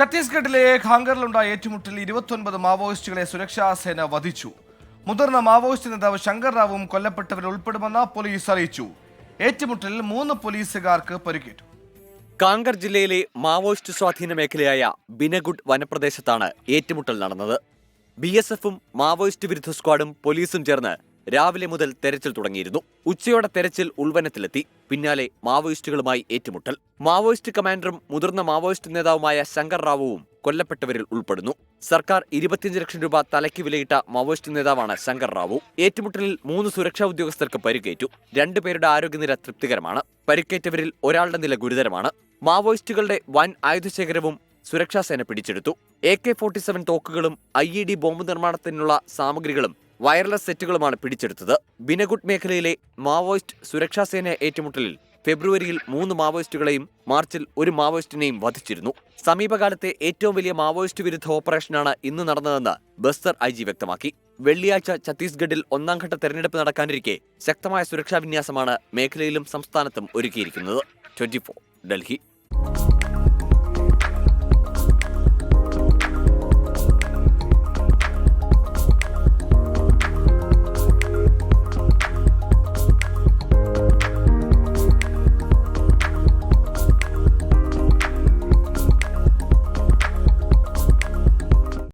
ഛത്തീസ്ഗഡിലെ ഖാങ്കറിലുണ്ടായ ഏറ്റുമുട്ടലിൽ ഇരുപത്തൊൻപത് മാവോയിസ്റ്റുകളെ സുരക്ഷാ സേന വധിച്ചു. മുതിർന്ന മാവോയിസ്റ്റ് നേതാവ് ശങ്കർ റാവും കൊല്ലപ്പെട്ടവരിൽ ഉൾപ്പെടുമെന്ന് പോലീസ് അറിയിച്ചു. ഏറ്റുമുട്ടലിൽ മൂന്ന് പോലീസുകാർക്ക് പരിക്കേറ്റു. കാങ്കർ ജില്ലയിലെ മാവോയിസ്റ്റ് സ്വാധീന മേഖലയായ ബിനഗുഡ് വനപ്രദേശത്താണ് ഏറ്റുമുട്ടൽ നടന്നത്. ബി എസ് എഫും മാവോയിസ്റ്റ് വിരുദ്ധ സ്ക്വാഡും പോലീസും ചേർന്ന് രാവിലെ മുതൽ തെരച്ചിൽ തുടങ്ങിയിരുന്നു. ഉച്ചയോടെ തെരച്ചിൽ ഉൾവനത്തിലെത്തി. പിന്നാലെ മാവോയിസ്റ്റുകളുമായി ഏറ്റുമുട്ടൽ. മാവോയിസ്റ്റ് കമാൻഡറും മുതിർന്ന മാവോയിസ്റ്റ് നേതാവുമായ ശങ്കർ റാവുവും കൊല്ലപ്പെട്ടവരിൽ ഉൾപ്പെടുന്നു. സർക്കാർ ഇരുപത്തിയഞ്ച് ലക്ഷം രൂപ തലയ്ക്ക് വിലയിട്ട മാവോയിസ്റ്റ് നേതാവാണ് ശങ്കർ റാവു. ഏറ്റുമുട്ടലിൽ മൂന്ന് സുരക്ഷാ ഉദ്യോഗസ്ഥർക്ക് പരിക്കേറ്റു. രണ്ടുപേരുടെ ആരോഗ്യനില തൃപ്തികരമാണ്. പരിക്കേറ്റവരിൽ ഒരാളുടെ നില ഗുരുതരമാണ്. മാവോയിസ്റ്റുകളുടെ വൻ ആയുധശേഖരവും സുരക്ഷാസേന പിടിച്ചെടുത്തു. എ കെ ഫോർട്ടി സെവൻ തോക്കുകളും ഐ ഇ ഡി ബോംബ് നിർമ്മാണത്തിനുള്ള സാമഗ്രികളും വയർലെസ് സെറ്റുകളുമാണ് പിടിച്ചെടുത്തത്. ബിനഗുഡ് മേഖലയിലെ മാവോയിസ്റ്റ് സുരക്ഷാസേന ഏറ്റുമുട്ടലിൽ ഫെബ്രുവരിയിൽ മൂന്ന് മാവോയിസ്റ്റുകളെയും മാർച്ചിൽ ഒരു മാവോയിസ്റ്റിനെയും വധിച്ചിരുന്നു. സമീപകാലത്തെ ഏറ്റവും വലിയ മാവോയിസ്റ്റ് വിരുദ്ധ ഓപ്പറേഷനാണ് ഇന്ന് നടന്നതെന്ന് ബസ്തർ ഐ ജി വ്യക്തമാക്കി. വെള്ളിയാഴ്ച ഛത്തീസ്ഗഡിൽ ഒന്നാംഘട്ട തെരഞ്ഞെടുപ്പ് നടക്കാനിരിക്കെ ശക്തമായ സുരക്ഷാ വിന്യാസമാണ് മേഖലയിലും സംസ്ഥാനത്തും ഒരുക്കിയിരിക്കുന്നത്. ട്വന്റി ഡൽഹി.